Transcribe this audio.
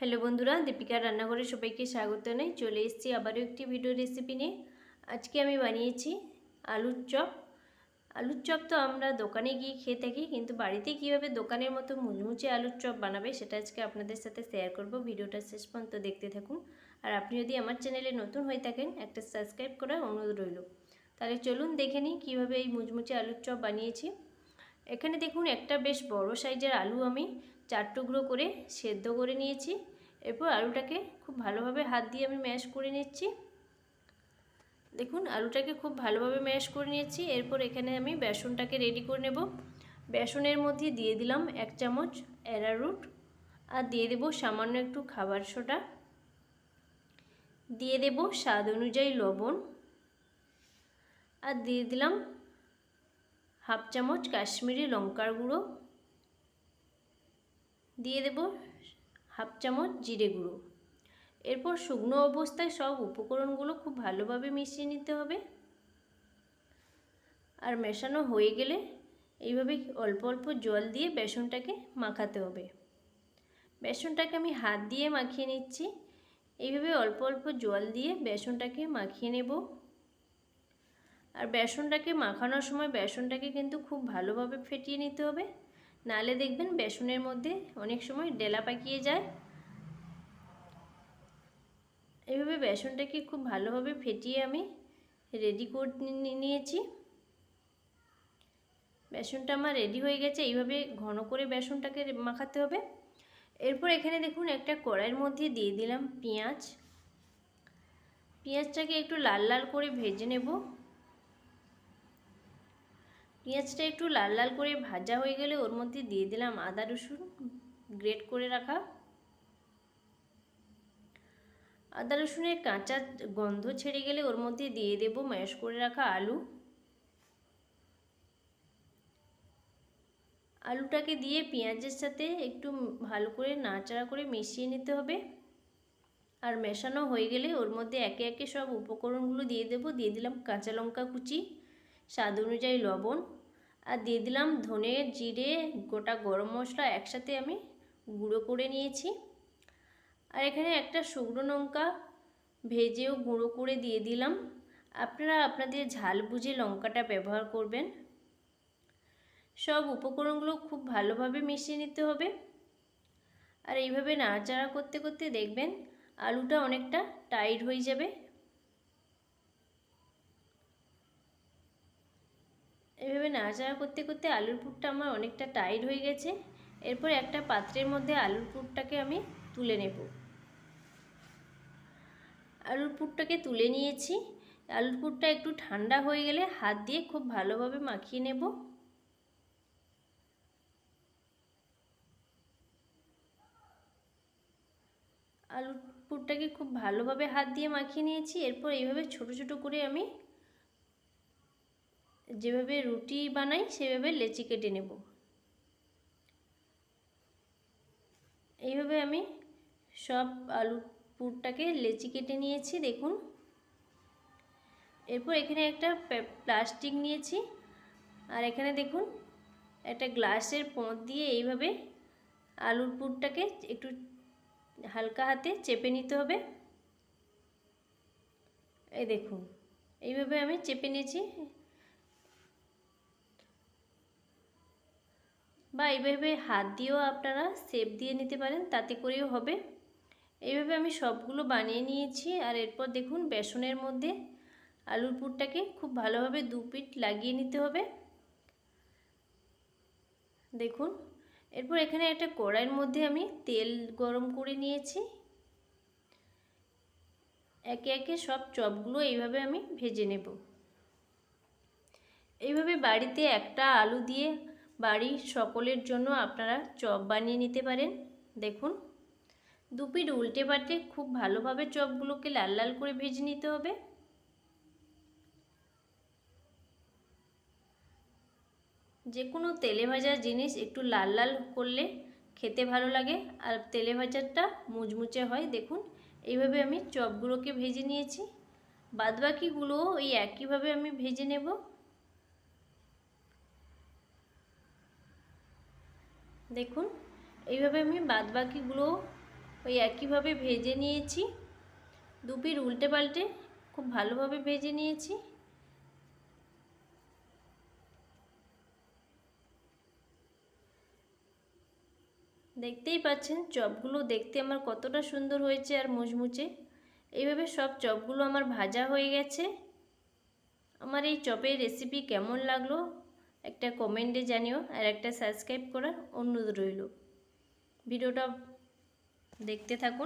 Hello বন্ধুরা, দীপিকার রান্নাঘরে সবাইকে স্বাগত জানাই। চলে এসেছি আবারও একটি ভিডিও রেসিপি নিয়ে। আজকে আমি বানিয়েছি আলুর চপ। আলুর চপ তো আমরা দোকানে গিয়ে খেয়ে থাকি, কিন্তু বাড়িতে কীভাবে দোকানের মতো মুচমুচে আলুর চপ বানাবে সেটা আজকে আপনাদের সাথে শেয়ার করব। ভিডিওটা শেষ পর্যন্ত দেখতে থাকুন। আর আপনি যদি আমার চ্যানেলে নতুন হয়ে থাকেন, একটা সাবস্ক্রাইব করার অনুরোধ রইল। তাহলে চলুন দেখে নিই কীভাবে এই মুচমুচে আলুর চপ বানিয়েছি। এখানে দেখুন, একটা বেশ বড় সাইজের আলু আমি চার টুকরো করে সেদ্ধ করে নিয়েছি। এরপর আলুটাকে খুব ভালোভাবে হাত দিয়ে আমি ম্যাশ করে নিচ্ছি। দেখুন, আলুটাকে খুব ভালোভাবে ম্যাশ করে নিয়েছি। এরপর এখানে আমি বেসনটাকে রেডি করে নেব। বেসনের মধ্যে দিয়ে দিলাম এক চামচ অ্যারারুট আর দিয়ে দেব সামান্য একটু খাবার সোডা। দিয়ে দেব স্বাদ অনুযায়ী লবণ আর দিয়ে দিলাম হাফ চামচ কাশ্মীরি লঙ্কার গুঁড়ো। দিয়ে দেব হাফ চামচ জিরে গুঁড়ো। এরপর শুকনো অবস্থায় সব উপকরণগুলো খুব ভালোভাবে মিশিয়ে নিতে হবে। আর মেশানো হয়ে গেলে এইভাবে অল্প অল্প জল দিয়ে বেসনটাকে মাখাতে হবে। বেসনটাকে আমি হাত দিয়ে মাখিয়ে নিচ্ছি। এইভাবে অল্প অল্প জল দিয়ে বেসনটাকে মাখিয়ে নেব। আর বেসনটাকে মাখানোর সময় বেসনটাকে কিন্তু খুব ভালোভাবে ফেটিয়ে নিতে হবে। নালে দেখবেন বেসনের মধ্যে অনেক সময় ডেলা পাকিয়ে যায়। এইভাবে বেসনটাকে খুব ভালোভাবে ফেটিয়ে আমি রেডি করে নিয়েছি। বেসনটা আমার রেডি হয়ে গেছে, এইভাবে ঘন করে বেসনটাকে মাখাতে হবে। এরপর এখানে দেখুন একটা কড়াইয়ের মধ্যে দিয়ে দিলাম পেঁয়াজ। পেঁয়াজটাকে একটু লাল লাল করে ভেজে নেব। পেঁয়াজটা একটু লাল লাল করে ভাজা হয়ে গেলে ওর মধ্যে দিয়ে দিলাম আদা, রসুন গ্রেট করে রাখা। আদা, রসুনের কাঁচা গন্ধ ছেড়ে গেলে ওর মধ্যে দিয়ে দেব ম্যাশ করে রাখা আলু। আলুটাকে দিয়ে পেঁয়াজের সাথে একটু ভালো করে নাড়াচাড়া করে মিশিয়ে নিতে হবে। আর মেশানো হয়ে গেলে ওর মধ্যে একে একে সব উপকরণগুলো দিয়ে দেব। দিয়ে দিলাম কাঁচা লঙ্কা কুচি, স্বাদ অনুযায়ী লবণ। আর দিয়ে দিলাম ধনে জিরে, গোটা গরম মশলা একসাথে আমি গুঁড়ো করে নিয়েছি। আর এখানে একটা শুকনো লঙ্কা ভেজেও গুঁড়ো করে দিয়ে দিলাম। আপনারা আপনাদের ঝাল বুঝে লঙ্কাটা ব্যবহার করবেন। সব উপকরণগুলো খুব ভালোভাবে মিশিয়ে নিতে হবে। আর এইভাবে নাড়াচাড়া করতে করতে দেখবেন আলুটা অনেকটা টাইট হয়ে যাবে। এভাবে নাড়াচাড়া করতে করতে আলুর পুরটা আমার অনেকটা টাইট হয়ে গেছে। এরপর একটা পাত্রের মধ্যে আলুর পুরটাকে আমি তুলে নেব। আলুর পুরটাকে তুলে নিয়েছি। আলুর পুরটা একটু ঠান্ডা হয়ে গেলে হাত দিয়ে খুব ভালোভাবে মাখিয়ে নেব। আলুর পুরটাকে খুব ভালোভাবে হাত দিয়ে মাখিয়ে নিয়েছি। এরপর এইভাবে ছোট ছোট করে আমি যেভাবে রুটি বানাই, সেভাবে লেচি কেটে নেব। এইভাবে আমি সব আলু পুরটাকে লেচি কেটে নিয়েছি, দেখুন। এরপর এখানে একটা প্লাস্টিক নিয়েছি। আর এখানে দেখুন, একটা গ্লাসের পথ দিয়ে এইভাবে আলুর পুরটাকে একটু হালকা হাতে চেপে নিতে হবে। এই দেখুন, এইভাবে আমি চেপে নিয়েছি। বা এইভাবে হাত দিয়েও আপনারা সেপ দিয়ে নিতে পারেন, তাতে করেও হবে। এইভাবে আমি সবগুলো বানিয়ে নিয়েছি আর এরপর দেখুন বেসনের মধ্যে আলুর পুরটাকে খুব ভালোভাবে দু পিঠ লাগিয়ে নিতে হবে। দেখুন, এরপর এখানে একটা কড়াইয়ের মধ্যে আমি তেল গরম করে নিয়েছি। একে একে সব চপগুলো এইভাবে আমি ভেজে নেব। এইভাবে বাড়িতে একটা আলু দিয়ে বাড়ির সকলের জন্য আপনারা চপ বানিয়ে নিতে পারেন। দেখুন, দুপিট উল্টে পাল্টে খুব ভালোভাবে চপগুলোকে লাল লাল করে ভেজে নিতে হবে। যে কোনো তেলে ভাজা জিনিস একটু লাল লাল করলে খেতে ভালো লাগে, আর তেলে ভাজাটা মুচমুচে হয়। দেখুন, এইভাবে আমি চপগুলোকে ভেজে নিয়েছি। বাদবাকিগুলো ওই একইভাবে আমি ভেজে নেব। দেখুন, এইভাবে আমি বাদবাকিগুলো ওই একইভাবে ভেজে নিয়েছি। দুপির উল্টে পাল্টে খুব ভালোভাবে ভেজে নিয়েছি। দেখতেই পাচ্ছেন, চপগুলো দেখতে আমার কতটা সুন্দর হয়েছে আর মুচমুচে। এইভাবে সব চপগুলো আমার ভাজা হয়ে গেছে। আমার এই চপের রেসিপি কেমন লাগল? একটা কমেন্টে জানিও আর একটা সাবস্ক্রাইব করার অনুরোধ রইল। ভিডিওটা দেখতে থাকুন।